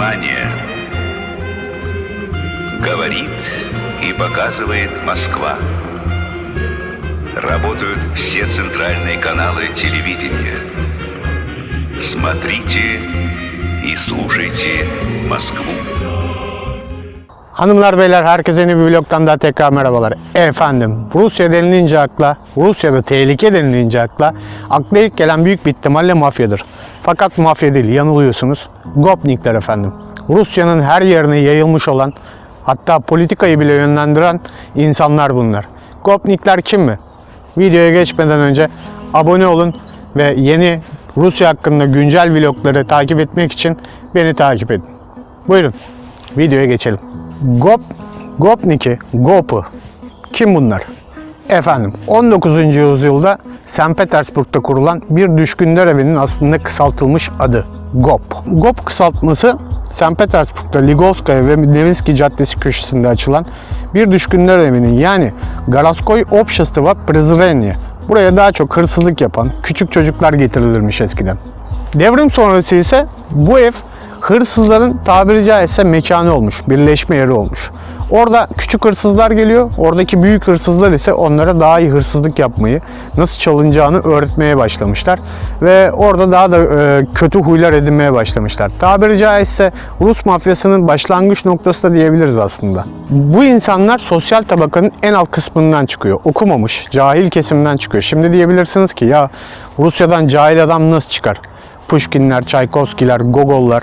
Внимание! Говорит и показывает Москва. Работают все центральные каналы телевидения. Смотрите и слушайте Москву. Hanımlar beyler herkese yeni bir vlogtan daha tekrar merhabalar. Efendim Rusya denilince akla, Rusya'da tehlike denilince akla, akla ilk gelen büyük bir ihtimalle mafyadır. Fakat mafya değil yanılıyorsunuz. Gopnikler efendim. Rusya'nın her yerine yayılmış olan hatta politikayı bile yönlendiren insanlar bunlar. Gopnikler kim mi? Videoya geçmeden önce abone olun ve yeni Rusya hakkında güncel vlogları takip etmek için beni takip edin. Buyurun videoya geçelim. Gop, Gopniki, Gopu. Kim bunlar? Efendim 19. yüzyılda St. Petersburg'da kurulan bir düşkünler evinin aslında kısaltılmış adı GOP. GOP kısaltması St. Petersburg'da Ligovskaya ve Devinski Caddesi köşesinde açılan bir düşkünler evinin yani Garaskoy Obşestva Prezrenye. Buraya daha çok hırsızlık yapan küçük çocuklar getirilirmiş eskiden. Devrim sonrası ise bu ev hırsızların tabiri caizse mekanı olmuş, birleşme yeri olmuş. Orada küçük hırsızlar geliyor, oradaki büyük hırsızlar ise onlara daha iyi hırsızlık yapmayı, nasıl çalınacağını öğretmeye başlamışlar. Ve orada daha da e, kötü huylar edinmeye başlamışlar. Tabiri caizse Rus mafyasının başlangıç noktası da diyebiliriz aslında. Bu insanlar sosyal tabakanın en alt kısmından çıkıyor. Okumamış, cahil kesimden çıkıyor. Şimdi diyebilirsiniz ki ya Rusya'dan cahil adam nasıl çıkar? Pushkinler, Çaykovskiler, Gogollar,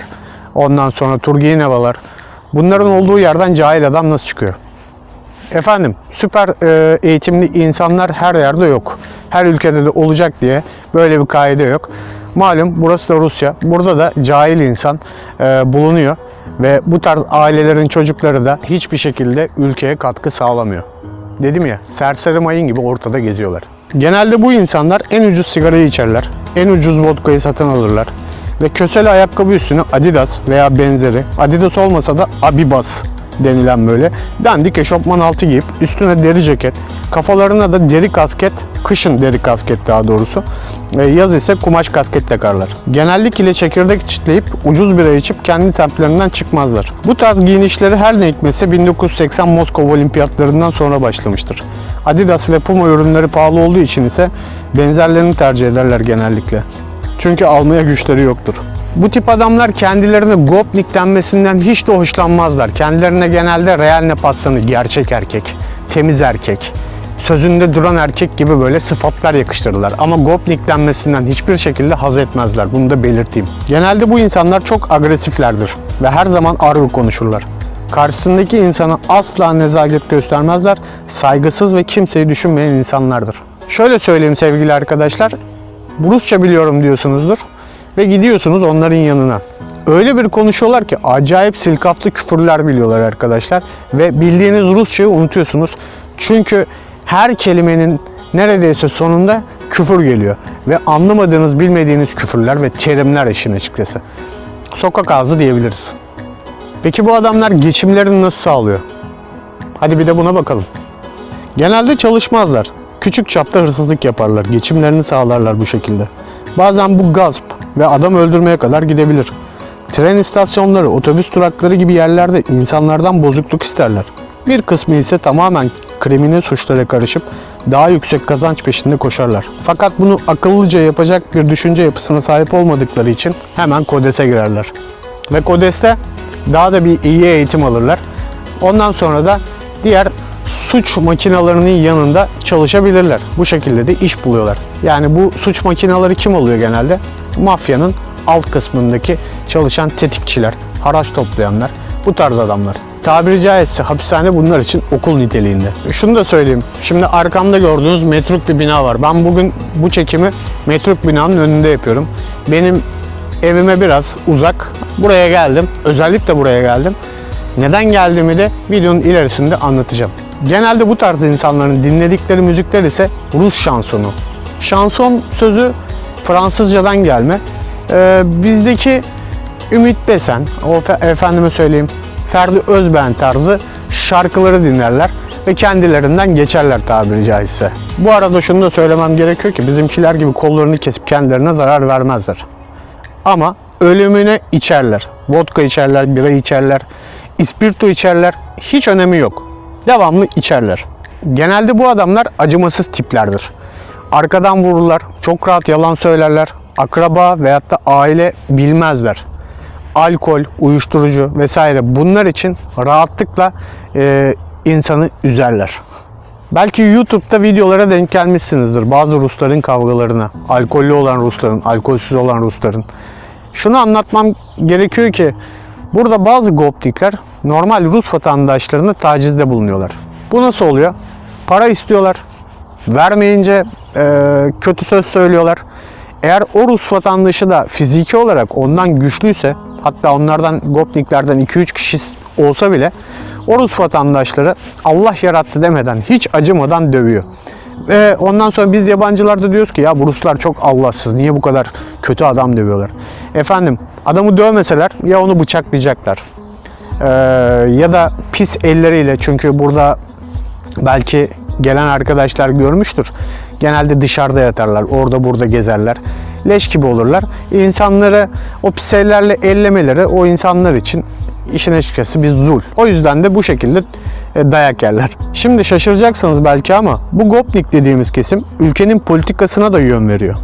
ondan sonra Turgeneva'lar. Bunların olduğu yerden cahil adam nasıl çıkıyor? Efendim süper e, eğitimli insanlar her yerde yok. Her ülkede de olacak diye böyle bir kaide yok. Malum burası da Rusya. Burada da cahil insan e, bulunuyor ve bu tarz ailelerin çocukları da hiçbir şekilde ülkeye katkı sağlamıyor. Dedim ya serseri mayın gibi ortada geziyorlar. Genelde bu insanlar en ucuz sigarayı içerler, en ucuz vodkayı satın alırlar ve kösele ayakkabı üstüne Adidas veya benzeri, Adidas olmasa da Abibas denilen böyle dandik eşofman altı giyip üstüne deri ceket, kafalarına da deri kasket, kışın deri kasket daha doğrusu, e, yaz ise kumaş kasket takarlar. Genellikle çekirdek çitleyip ucuz bira içip kendi semtlerinden çıkmazlar. Bu tarz giyinişleri her ne hikmetse 1980 Moskova olimpiyatlarından sonra başlamıştır. Adidas ve Puma ürünleri pahalı olduğu için ise benzerlerini tercih ederler genellikle. Çünkü almaya güçleri yoktur. Bu tip adamlar kendilerine gopnik denmesinden hiç de hoşlanmazlar. Kendilerine genelde real nepassanı, gerçek erkek, temiz erkek, sözünde duran erkek gibi böyle sıfatlar yakıştırırlar. Ama gopnik denmesinden hiçbir şekilde haz etmezler. Bunu da belirteyim. Genelde bu insanlar çok agresiflerdir ve her zaman argo konuşurlar. Karşısındaki insana asla nezaket göstermezler. Saygısız ve kimseyi düşünmeyen insanlardır. Şöyle söyleyeyim sevgili arkadaşlar. Rusça biliyorum diyorsunuzdur ve gidiyorsunuz onların yanına. Öyle bir konuşuyorlar ki acayip silkaflı küfürler biliyorlar arkadaşlar ve bildiğiniz Rusçayı unutuyorsunuz. Çünkü her kelimenin neredeyse sonunda küfür geliyor ve anlamadığınız, bilmediğiniz küfürler ve terimler işin açıkçası. Sokak ağzı diyebiliriz. Peki bu adamlar geçimlerini nasıl sağlıyor? Hadi bir de buna bakalım. Genelde çalışmazlar. Küçük çapta hırsızlık yaparlar. Geçimlerini sağlarlar bu şekilde. Bazen bu gasp ve adam öldürmeye kadar gidebilir. Tren istasyonları, otobüs durakları gibi yerlerde insanlardan bozukluk isterler. Bir kısmı ise tamamen kriminal suçlara karışıp daha yüksek kazanç peşinde koşarlar. Fakat bunu akıllıca yapacak bir düşünce yapısına sahip olmadıkları için hemen kodese girerler. Ve kodeste daha da bir iyi eğitim alırlar. Ondan sonra da diğer suç makinalarının yanında çalışabilirler. Bu şekilde de iş buluyorlar. Yani bu suç makinaları kim oluyor genelde? Mafyanın alt kısmındaki çalışan tetikçiler, haraç toplayanlar, bu tarz adamlar. Tabiri caizse hapishane bunlar için okul niteliğinde. Şunu da söyleyeyim. Şimdi arkamda gördüğünüz metruk bir bina var. Ben bugün bu çekimi metruk binanın önünde yapıyorum. Benim evime biraz uzak. Buraya geldim. Özellikle buraya geldim. Neden geldiğimi de videonun ilerisinde anlatacağım. Genelde bu tarz insanların dinledikleri müzikler ise Rus şansonu. Şanson sözü Fransızcadan gelme. Ee, bizdeki Ümit Besen, o fe- efendime söyleyeyim Ferdi Özben tarzı şarkıları dinlerler ve kendilerinden geçerler tabiri caizse. Bu arada şunu da söylemem gerekiyor ki bizimkiler gibi kollarını kesip kendilerine zarar vermezler. Ama ölümüne içerler. Vodka içerler, bira içerler, ispirto içerler. Hiç önemi yok. Devamlı içerler. Genelde bu adamlar acımasız tiplerdir. Arkadan vururlar, çok rahat yalan söylerler. Akraba veyahut da aile bilmezler alkol, uyuşturucu vesaire bunlar için rahatlıkla e, insanı üzerler. Belki YouTube'da videolara denk gelmişsinizdir bazı Rusların kavgalarına. Alkollü olan Rusların, alkolsüz olan Rusların. Şunu anlatmam gerekiyor ki burada bazı goptikler normal Rus vatandaşlarına tacizde bulunuyorlar. Bu nasıl oluyor? Para istiyorlar. Vermeyince e, kötü söz söylüyorlar. Eğer o Rus vatandaşı da fiziki olarak ondan güçlüyse hatta onlardan Gopniklerden 2-3 kişi olsa bile o Rus vatandaşları Allah yarattı demeden hiç acımadan dövüyor. Ve ondan sonra biz yabancılar da diyoruz ki ya bu Ruslar çok Allahsız. Niye bu kadar kötü adam dövüyorlar? Efendim adamı dövmeseler ya onu bıçaklayacaklar. Ee, ya da pis elleriyle çünkü burada belki gelen arkadaşlar görmüştür. Genelde dışarıda yatarlar, orada burada gezerler. Leş gibi olurlar. İnsanları o pis ellerle ellemeleri o insanlar için işin açıkçası bir zul. O yüzden de bu şekilde dayak yerler. Şimdi şaşıracaksınız belki ama bu Gopnik dediğimiz kesim ülkenin politikasına da yön veriyor.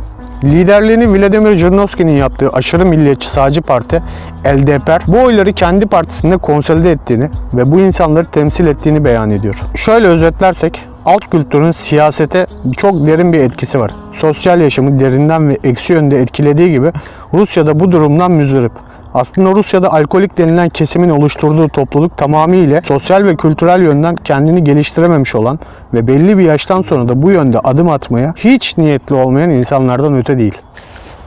Liderliğini Vladimir Jirinovski'nin yaptığı aşırı milliyetçi sağcı parti LDPR bu oyları kendi partisinde konsolide ettiğini ve bu insanları temsil ettiğini beyan ediyor. Şöyle özetlersek alt kültürün siyasete çok derin bir etkisi var. Sosyal yaşamı derinden ve eksi yönde etkilediği gibi Rusya'da bu durumdan müzdarip. Aslında Rusya'da alkolik denilen kesimin oluşturduğu topluluk tamamıyla sosyal ve kültürel yönden kendini geliştirememiş olan ve belli bir yaştan sonra da bu yönde adım atmaya hiç niyetli olmayan insanlardan öte değil.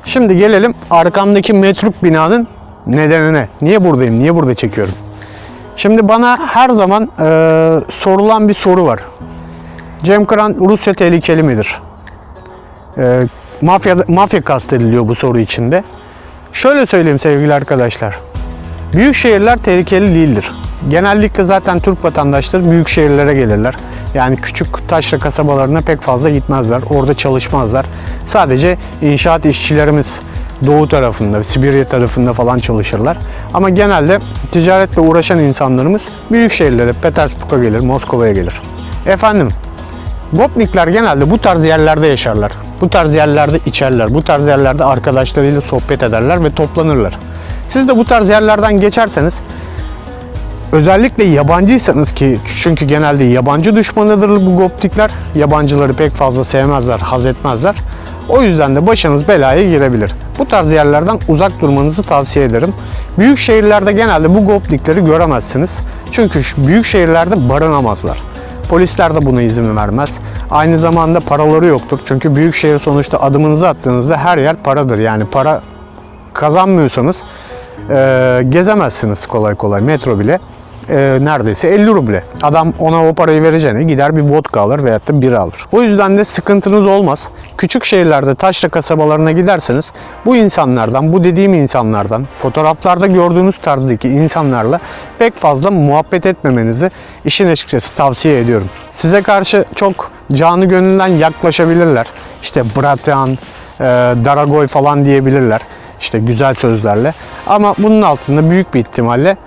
Şimdi gelelim arkamdaki metruk binanın nedenine. Niye buradayım, niye burada çekiyorum? Şimdi bana her zaman eee, sorulan bir soru var. Cem Kıran Rusya tehlikeli midir? Eee mafya, mafya kastediliyor bu soru içinde. Şöyle söyleyeyim sevgili arkadaşlar. Büyük şehirler tehlikeli değildir. Genellikle zaten Türk vatandaşları büyük şehirlere gelirler. Yani küçük taşra kasabalarına pek fazla gitmezler. Orada çalışmazlar. Sadece inşaat işçilerimiz doğu tarafında, Sibirya tarafında falan çalışırlar. Ama genelde ticaretle uğraşan insanlarımız büyük şehirlere, Petersburg'a gelir, Moskova'ya gelir. Efendim, Gopnikler genelde bu tarz yerlerde yaşarlar. Bu tarz yerlerde içerler. Bu tarz yerlerde arkadaşlarıyla sohbet ederler ve toplanırlar. Siz de bu tarz yerlerden geçerseniz özellikle yabancıysanız ki çünkü genelde yabancı düşmanıdır bu goptikler. Yabancıları pek fazla sevmezler, haz etmezler. O yüzden de başınız belaya girebilir. Bu tarz yerlerden uzak durmanızı tavsiye ederim. Büyük şehirlerde genelde bu gopnikleri göremezsiniz. Çünkü büyük şehirlerde barınamazlar. Polisler de buna izin vermez. Aynı zamanda paraları yoktur. Çünkü büyük şehir sonuçta adımınızı attığınızda her yer paradır. Yani para kazanmıyorsanız e, gezemezsiniz kolay kolay metro bile. E, neredeyse 50 ruble. Adam ona o parayı vereceğine gider bir vodka alır veyahut da bira alır. O yüzden de sıkıntınız olmaz. Küçük şehirlerde taşra kasabalarına giderseniz bu insanlardan, bu dediğim insanlardan, fotoğraflarda gördüğünüz tarzdaki insanlarla pek fazla muhabbet etmemenizi işin açıkçası tavsiye ediyorum. Size karşı çok canı gönülden yaklaşabilirler. İşte bratan, e, daragoy falan diyebilirler. İşte güzel sözlerle. Ama bunun altında büyük bir ihtimalle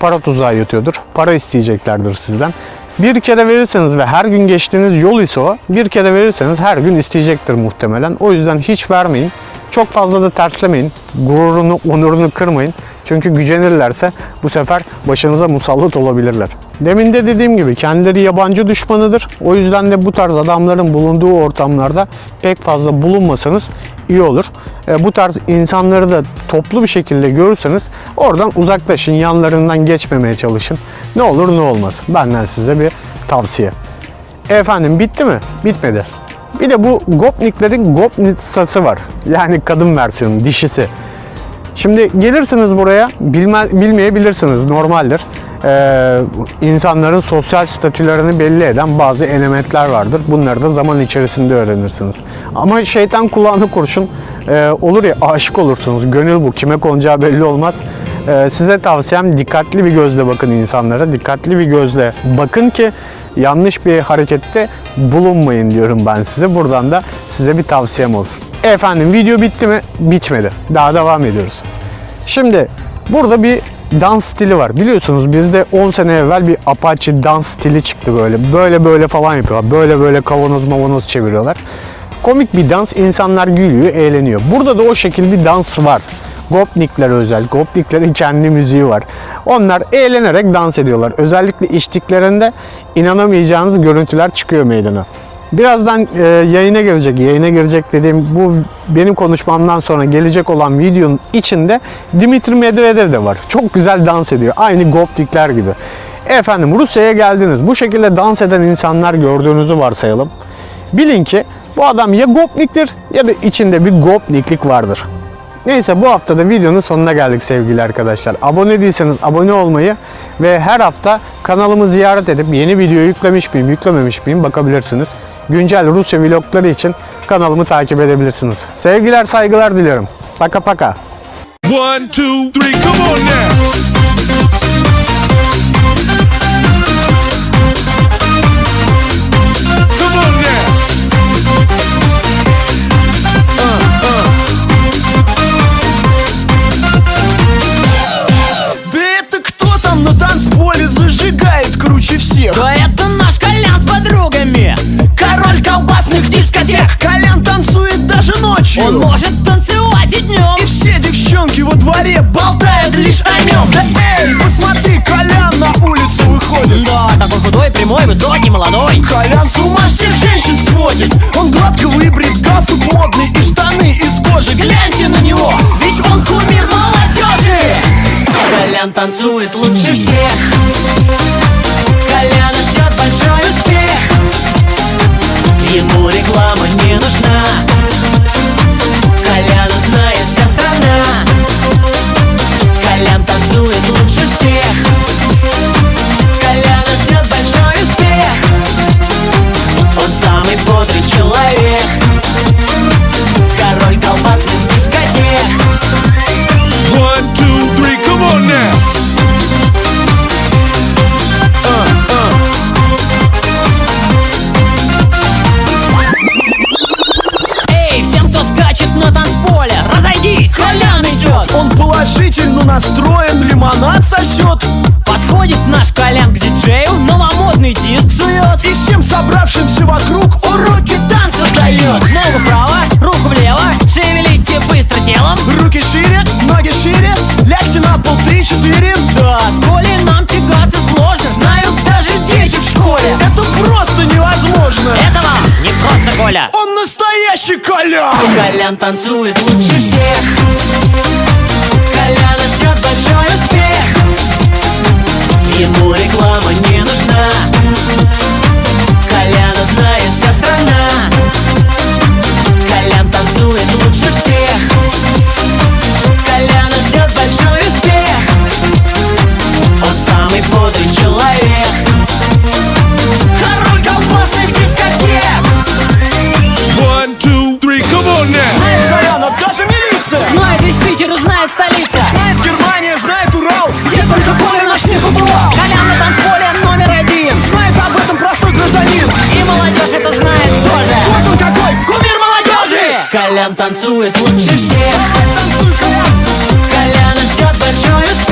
para tuzağı yatıyordur. Para isteyeceklerdir sizden. Bir kere verirseniz ve her gün geçtiğiniz yol ise o, bir kere verirseniz her gün isteyecektir muhtemelen. O yüzden hiç vermeyin. Çok fazla da terslemeyin. Gururunu, onurunu kırmayın. Çünkü gücenirlerse bu sefer başınıza musallat olabilirler. Demin de dediğim gibi kendileri yabancı düşmanıdır. O yüzden de bu tarz adamların bulunduğu ortamlarda pek fazla bulunmasanız iyi olur. E, bu tarz insanları da toplu bir şekilde görürseniz oradan uzaklaşın, yanlarından geçmemeye çalışın. Ne olur ne olmaz. Benden size bir tavsiye. Efendim bitti mi? Bitmedi. Bir de bu Gopniklerin Gopnitsası var. Yani kadın versiyonu, dişisi. Şimdi gelirsiniz buraya, bilme, bilmeyebilirsiniz, normaldir. Ee, insanların sosyal statülerini belli eden bazı elementler vardır. Bunları da zaman içerisinde öğrenirsiniz. Ama şeytan kulağını kurşun e, olur ya aşık olursunuz. Gönül bu, kime konacağı belli olmaz. Ee, size tavsiyem dikkatli bir gözle bakın insanlara. Dikkatli bir gözle bakın ki yanlış bir harekette bulunmayın diyorum ben size. Buradan da size bir tavsiyem olsun. Efendim video bitti mi? Bitmedi. Daha devam ediyoruz. Şimdi Burada bir dans stili var. Biliyorsunuz bizde 10 sene evvel bir Apache dans stili çıktı böyle. Böyle böyle falan yapıyorlar. Böyle böyle kavanoz mavanoz çeviriyorlar. Komik bir dans. insanlar gülüyor, eğleniyor. Burada da o şekil bir dans var. Gopnikler özel. Gopniklerin kendi müziği var. Onlar eğlenerek dans ediyorlar. Özellikle içtiklerinde inanamayacağınız görüntüler çıkıyor meydana. Birazdan e, yayına girecek. Yayına girecek dediğim bu benim konuşmamdan sonra gelecek olan videonun içinde Dimitri Medvedev de var. Çok güzel dans ediyor. Aynı Gopnikler gibi. Efendim Rusya'ya geldiniz. Bu şekilde dans eden insanlar gördüğünüzü varsayalım. Bilin ki bu adam ya Gopnik'tir ya da içinde bir Gopniklik vardır. Neyse bu hafta da videonun sonuna geldik sevgili arkadaşlar. Abone değilseniz abone olmayı ve her hafta kanalımı ziyaret edip yeni video yüklemiş miyim, yüklememiş miyim bakabilirsiniz. Güncel Rusya vlogları için kanalımı takip edebilirsiniz. Sevgiler, saygılar diliyorum. Paka paka. One, two, three, come on now. Круче всех? Да это наш Колян с подругами. Король колбасных дискотек. Колян танцует даже ночью. Он может танцевать и днем. И все девчонки во дворе болтают лишь о нем. Да эй, посмотри, Колян на улицу выходит. Да, такой худой, прямой, высокий, молодой. Колян с ума всех женщин сводит. Он гладко выбрит, галстук модный И штаны из кожи, гляньте на него Ведь он кумир молодежи. Колян танцует лучше всех большой успех. Ему реклама не нужна. Коляна знает вся страна. Колян танцует лучше всех. Коляна ждет большой успех. Он самый бодрый человек положительно настроен, лимонад сосет. Подходит наш Колян к диджею Новомодный диск сует. И всем собравшимся вокруг уроки танца дает. Ногу вправо, руку влево Шевелите быстро телом. Руки шире, ноги шире, лягте на пол три-четыре. Да, с Колей нам тягаться сложно. Знают даже дети в школе. Это просто невозможно. Это вам не просто Коля. Он настоящий Колян. Колян танцует лучше всех Колян танцует лучше всех. Танцуй, Колян Коляна ждет большой успех